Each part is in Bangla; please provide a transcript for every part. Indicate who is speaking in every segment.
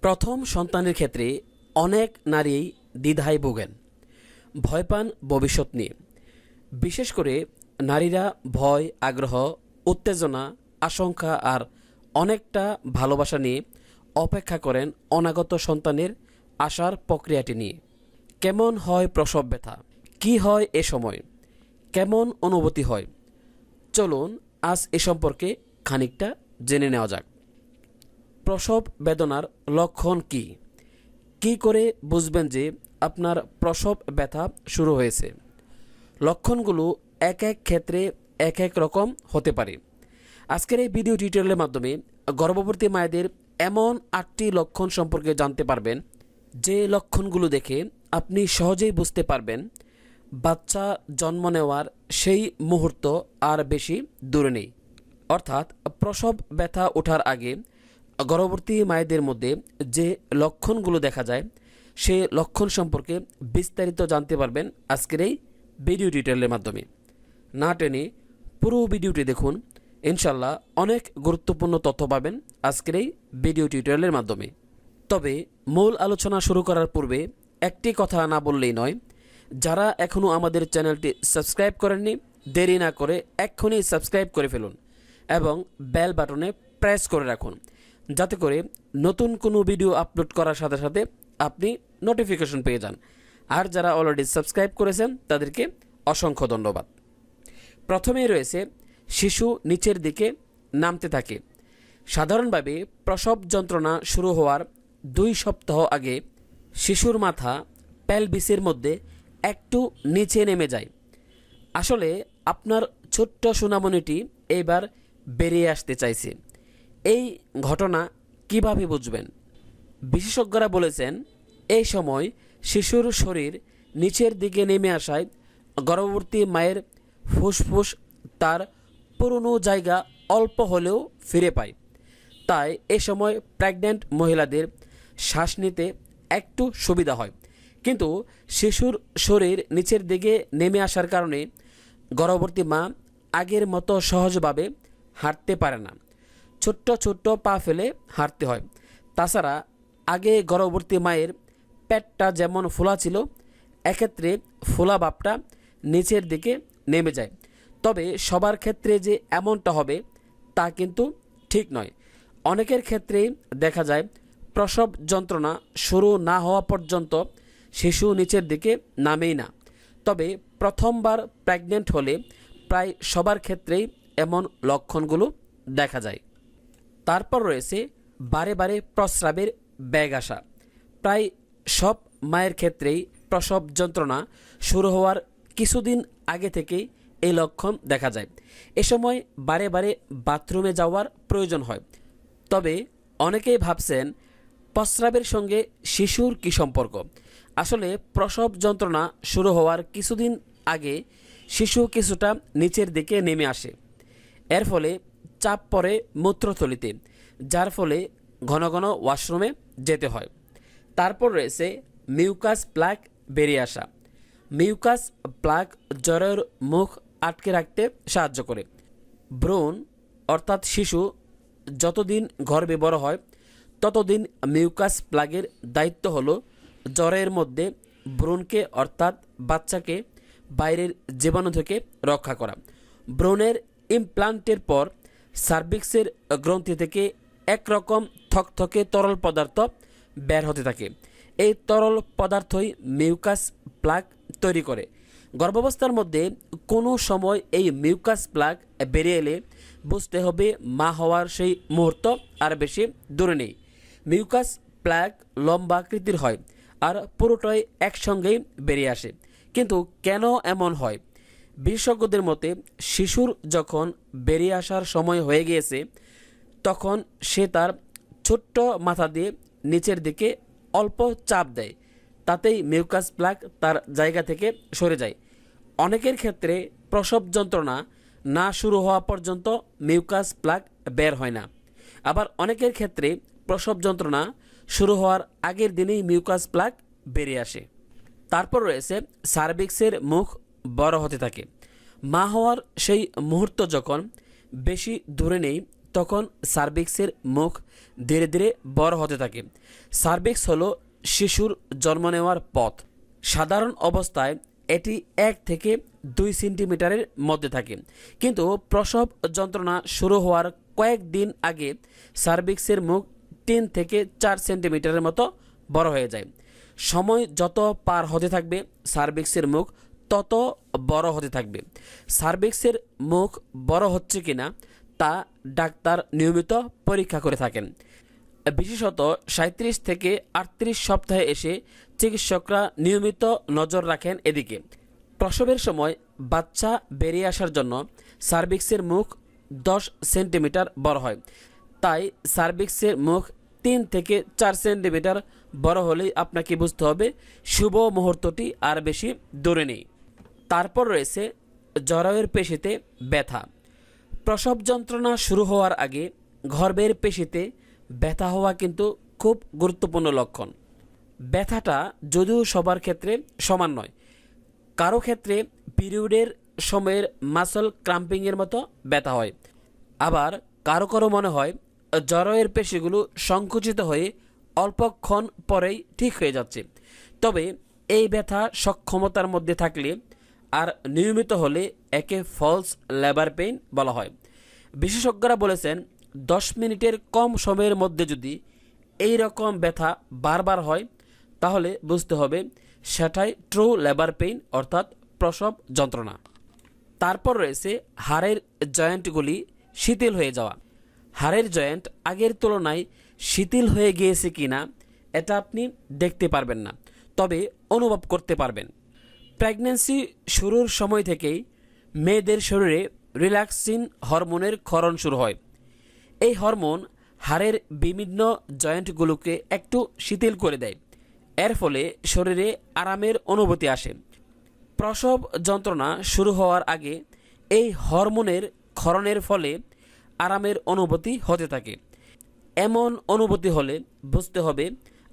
Speaker 1: প্রথম সন্তানের ক্ষেত্রে অনেক নারী দ্বিধায় ভোগেন, ভয় পান ভবিষ্যৎ নিয়ে। বিশেষ করে নারীরা ভয়, আগ্রহ, উত্তেজনা, আশঙ্কা আর অনেকটা ভালোবাসা নিয়ে অপেক্ষা করেন অনাগত সন্তানের আসার প্রক্রিয়াটি নিয়ে। কেমন হয় প্রসব ব্যথা? কী হয় এ সময়? কেমন অনুভূতি হয়? চলুন আজ এ সম্পর্কে খানিকটা জেনে নেওয়া যাক। প্রসব বেদনার লক্ষণ কি? কি করে বুঝবেন যে আপনার প্রসব ব্যথা শুরু হয়েছে? লক্ষণগুলো এক এক ক্ষেত্রে এক এক রকম হতে পারে। আজকের এই ভিডিও টিউটোরিয়ালের মাধ্যমে গর্ভবতী মায়েদের এমন আটটি লক্ষণ সম্পর্কে জানতে পারবেন, যে লক্ষণগুলো দেখে আপনি সহজেই বুঝতে পারবেন, বাচ্চা জন্ম নেওয়ার সেই মুহূর্ত আর বেশি দূরে নেই। অর্থাৎ প্রসব ব্যথা ওঠার আগে গর্ভবতী মায়েদের মধ্যে যে লক্ষণগুলো দেখা যায়, সে লক্ষণ সম্পর্কে বিস্তারিত জানতে পারবেন আজকের এই ভিডিও টিউটোরিয়ালের মাধ্যমে। না টেনে পুরো ভিডিওটি দেখুন ইনশাল্লাহ অনেক গুরুত্বপূর্ণ তথ্য পাবেন আজকের এই ভিডিও টিউটোরিয়ালের মাধ্যমে। তবে মূল আলোচনা শুরু করার পূর্বে একটি কথা না বললেই নয়, যারা এখনও আমাদের চ্যানেলটি সাবস্ক্রাইব করেননি, দেরি না করে এক্ষুনি সাবস্ক্রাইব করে ফেলুন এবং বেল বাটনে প্রেস করে রাখুন। যাতে করে নতুন কোনো ভিডিও আপলোড করার সাথে সাথে আপনি নোটিফিকেশন পেয়ে যান। আর যারা অলরেডি সাবস্ক্রাইব করেছেন, তাদেরকে অসংখ্য ধন্যবাদ। প্রথমেই রয়েছে, শিশু নিচের দিকে নামতে থাকে। সাধারণভাবে প্রসব যন্ত্রণা শুরু হওয়ার দুই সপ্তাহ আগে শিশুর মাথা প্যালভিসের মধ্যে একটু নিচে নেমে যায়। আসলে আপনার ছোট্ট সুনামনিটি এবার বেরিয়ে আসতে চাইছে। এই ঘটনা কীভাবে বুঝবেন? বিশেষজ্ঞরা বলেছেন, এই সময় শিশুর শরীর নিচের দিকে নেমে আসায় গর্ভবতী মায়ের ফুসফুস তার পুরনো জায়গা অল্প হলেও ফিরে পায়। তাই এ সময় প্রেগন্যান্ট মহিলাদের শ্বাস নিতে একটু সুবিধা হয়। কিন্তু শিশুর শরীর নিচের দিকে নেমে আসার কারণে গর্ভবতী মা আগের মতো সহজভাবে হাঁটতে পারে না। ছোট্ট ছোট্ট পা ফেলে হাঁটতে হয়। তাছাড়া আগে গর্ভবতী মায়ের পেটটা যেমন ফোলা ছিল, এক্ষেত্রে ফোলা ভাবটা নিচের দিকে নেমে যায়। তবে সবার ক্ষেত্রে যে এমনটা হবে, তা কিন্তু ঠিক নয়। অনেকের ক্ষেত্রেই দেখা যায়, প্রসব যন্ত্রণা শুরু না হওয়া পর্যন্ত শিশু নিচের দিকে নামেই না। তবে প্রথমবার প্রেগনেন্ট হলে প্রায় সবার ক্ষেত্রেই এমন লক্ষণগুলো দেখা যায়। তারপর রয়েছে বারে বারে প্রস্রাবের ব্যাগ আসা। প্রায় সব মায়ের ক্ষেত্রেই প্রসব যন্ত্রণা শুরু হওয়ার কিছুদিন আগে থেকেই এই লক্ষণ দেখা যায়। এ সময় বারে বারে বাথরুমে যাওয়ার প্রয়োজন হয়। তবে অনেকেই ভাবছেন, প্রস্রাবের সঙ্গে শিশুর কী সম্পর্ক? আসলে প্রসব যন্ত্রণা শুরু হওয়ার কিছুদিন আগে শিশু কিছুটা নিচের দিকে নেমে আসে। এর ফলে চাপ পড়ে মূত্রথলিতে, যার ফলে ঘন ঘন ওয়াশরুমে যেতে হয়। তারপর রয়েছে মিউকাস প্লাক বেরিয়ে আসা। মিউকাস প্লাক জ্বরের মুখ আটকে রাখতে সাহায্য করে। ব্রণ অর্থাৎ শিশু, যতদিন গর্ভে বড় হয়, ততদিন মিউকাস প্লাগের দায়িত্ব হলো জ্বরের মধ্যে ব্রণকে অর্থাৎ বাচ্চাকে, বাইরের জীবাণু থেকে রক্ষা করা। ব্রণের ইমপ্লান্টের পর সার্ভিক্সের গ্রন্থি থেকে একরকম থকথকে তরল পদার্থ বের হতে থাকে। এই তরল পদার্থই মিউকাস প্লাগ তৈরি করে। গর্ভাবস্থার মধ্যে কোনো সময় এই মিউকাস প্লাগ বেরিয়ে এলে বুঝতে হবে মা হওয়ার সেই মুহূর্ত আর বেশি দূরে নেই। মিউকাস প্লাগ লম্বা আকৃতির হয় আর পুরোটাই একসঙ্গেই বেরিয়ে আসে। কিন্তু কেন এমন হয়? বিশেষজ্ঞদের মতে, শিশুর যখন বেরিয়ে আসার সময় হয়ে গিয়েছে, তখন সে তার ছোট্ট মাথা দিয়ে নিচের দিকে অল্প চাপ দেয়। তাতেই মিউকাস প্লাগ তার জায়গা থেকে সরে যায়। অনেকের ক্ষেত্রে প্রসব যন্ত্রণা না শুরু হওয়া পর্যন্ত মিউকাস প্লাগ বের হয় না। আবার অনেকের ক্ষেত্রে প্রসব যন্ত্রণা শুরু হওয়ার আগের দিনেই মিউকাস প্লাগ বেরিয়ে আসে। তারপর রয়েছে সার্ভিক্সের মুখ বড় হতে থাকে। মা হওয়ার সেই মুহূর্ত যখন বেশি দূরে নেই, তখন সার্ভিক্সের মুখ ধীরে ধীরে বড় হতে থাকে। সার্ভিক্স হলো শিশুর জন্ম নেওয়ার পথ। সাধারণ অবস্থায় এটি এক থেকে দুই সেন্টিমিটারের মধ্যে থাকে। কিন্তু প্রসব যন্ত্রণা শুরু হওয়ার কয়েকদিন আগে সার্ভিক্সের মুখ তিন থেকে চার সেন্টিমিটারের মতো বড় হয়ে যায়। সময় যত পার হতে থাকবে সার্ভিক্সের মুখ তত বড় হতে থাকবে। সার্ভিক্সের মুখ বড় হচ্ছে কিনা তা ডাক্তার নিয়মিত পরীক্ষা করে থাকেন। বিশেষত সাঁত্রিশ থেকে আটত্রিশ সপ্তাহে এসে চিকিৎসকরা নিয়মিত নজর রাখেন এদিকে। প্রসবের সময় বাচ্চা বেরিয়ে আসার জন্য সার্ভিক্সের মুখ দশ সেন্টিমিটার বড় হয়। তাই সার্ভিক্সের মুখ তিন থেকে চার সেন্টিমিটার বড় হলেই আপনাকে বুঝতে হবে, শুভ মুহূর্তটি আর বেশি দূরে নেই। তারপর রয়েছে জরায়ুর পেশিতে ব্যথা। প্রসব যন্ত্রণা শুরু হওয়ার আগে গর্ভের পেশিতে ব্যথা হওয়া কিন্তু খুব গুরুত্বপূর্ণ লক্ষণ। ব্যথাটা যদিও সবার ক্ষেত্রে সমান নয়, কারও ক্ষেত্রে পিরিয়ডের সময়ের মাসল ক্রাম্পিংয়ের মতো ব্যথা হয়। আবার কারও কারও মনে হয় জরায়ের পেশিগুলো সংকুচিত হয়ে অল্পক্ষণ পরেই ঠিক হয়ে যাচ্ছে। তবে এই ব্যথা সক্ষমতার মধ্যে থাকলে আর নিয়মিত হলে একে ফলস লেবার পেইন বলা হয়। বিশেষজ্ঞরা বলেছেন, দশ মিনিটের কম সময়ের মধ্যে যদি এই রকম ব্যথা বারবার হয়, তাহলে বুঝতে হবে সেটাই ট্রু লেবার পেইন অর্থাৎ প্রসব যন্ত্রণা। তারপর রয়েছে হাড়ের জয়েন্টগুলি শিথিল হয়ে যাওয়া। হাড়ের জয়েন্ট আগের তুলনায় শিথিল হয়ে গিয়েছে কিনা, এটা আপনি দেখতে পারবেন না, তবে অনুভব করতে পারবেন। প্রেগন্যান্সি শুরুর সময় থেকেই মেয়েদের শরীরে রিল্যাক্সিন হরমোনের ক্ষরণ শুরু হয়। এই হরমোন হাড়ের বিভিন্ন জয়েন্টগুলোকে একটু শিথিল করে দেয়। এর ফলে শরীরে আরামের অনুভূতি আসে। প্রসব যন্ত্রণা শুরু হওয়ার আগে এই হরমোনের ক্ষরণের ফলে আরামের অনুভূতি হতে থাকে। এমন অনুভূতি হলে বুঝতে হবে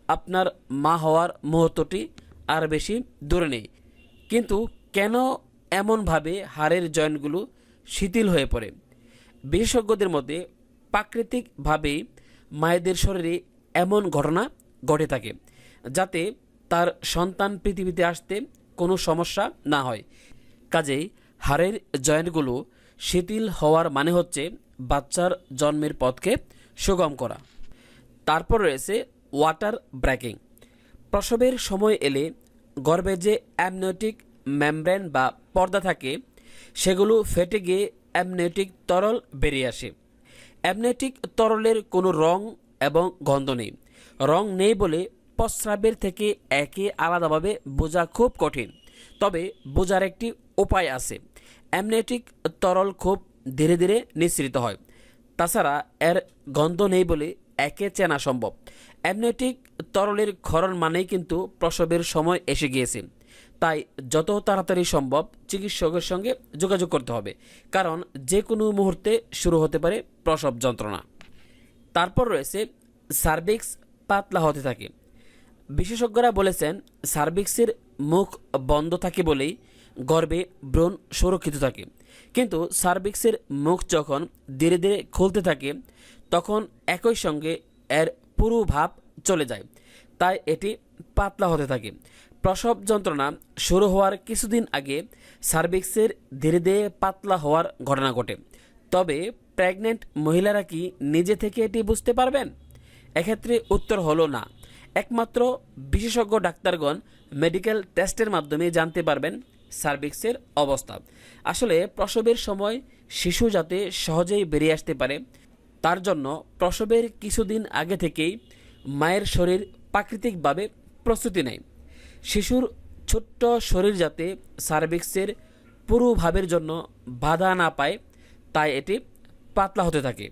Speaker 1: আপনার মা হওয়ার মুহূর্তটি আর বেশি দূরে নেই। কিন্তু কেন এমনভাবে হাড়ের জয়েন্টগুলো শিথিল হয়ে পড়ে? বিশেষজ্ঞদের মধ্যে প্রাকৃতিকভাবেই মায়েদের শরীরে এমন ঘটনা ঘটে থাকে, যাতে তার সন্তান পৃথিবীতে আসতে কোনো সমস্যা না হয়। কাজেই হাড়ের জয়েন্টগুলো শিথিল হওয়ার মানে হচ্ছে বাচ্চার জন্মের পথকে সুগম করা। তারপর রয়েছে ওয়াটার ব্রেকিং প্রসবের সময় এলে গর্ভে যে অ্যামনিওটিক মেমব্রেন বা পর্দা থাকে, সেগুলো ফেটে গিয়ে অ্যামনিওটিক তরল বেরিয়ে আসে। অ্যামনিওটিক তরলের কোনো রং এবং গন্ধ নেই। রং নেই বলে প্রস্রাবের থেকে একে আলাদাভাবে বোঝা খুব কঠিন। তবে বোঝার একটি উপায় আছে। অ্যামনেটিক তরল খুব ধীরে ধীরে নিঃসৃত হয়। তাছাড়া এর গন্ধ নেই বলে একে চেনা সম্ভব। অ্যামনেটিক তরলের ক্ষরণ মানেই কিন্তু প্রসবের সময় এসে গিয়েছে। তাই যত তাড়াতাড়ি সম্ভব চিকিৎসকের সঙ্গে যোগাযোগ করতে হবে, কারণ যে কোনো মুহূর্তে শুরু হতে পারে প্রসব যন্ত্রণা। তারপর রয়েছে সার্ভিক্স পাতলা হতে থাকে। বিশেষজ্ঞরা বলেছেন, সার্ভিক্সের মুখ বন্ধ থাকে বলেই গর্ভে ব্রণ সুরক্ষিত থাকে। কিন্তু সার্ভিক্সের মুখ যখন ধীরে ধীরে খুলতে থাকে, তখন একই সঙ্গে এর পুরো ভাব চলে যায়। তাই এটি পাতলা হতে থাকে। প্রসব যন্ত্রণা শুরু হওয়ার কিছুদিন আগে সার্ভিক্সের ধীরে ধীরে পাতলা হওয়ার ঘটনা ঘটে। তবে প্রেগনেন্ট মহিলারা কি নিজে থেকে এটি বুঝতে পারবেন? এক্ষেত্রে উত্তর হলো না। একমাত্র বিশেষজ্ঞ ডাক্তারগণ মেডিকেল টেস্টের মাধ্যমে জানতে পারবেন সার্ভিক্সের অবস্থা। আসলে প্রসবের সময় শিশু যাতে সহজেই বেরিয়ে আসতে পারে, তার জন্য প্রসবের কিছুদিন আগে থেকেই মায়ের শরীর প্রাকৃতিকভাবে প্রস্তুতি নেয়। শিশুর ছোট্ট শরীর যাতে সার্ভিক্সের পুরো ভাবের জন্য বাধা না পায়, তাই এটি পাতলা হতে থাকে।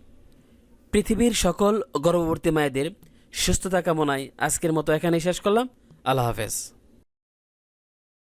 Speaker 1: পৃথিবীর সকল গর্ভবর্তী মায়েদের সুস্থতা কামনায় আজকের মতো এখানেই শেষ করলাম। আল্লাহ হাফেজ।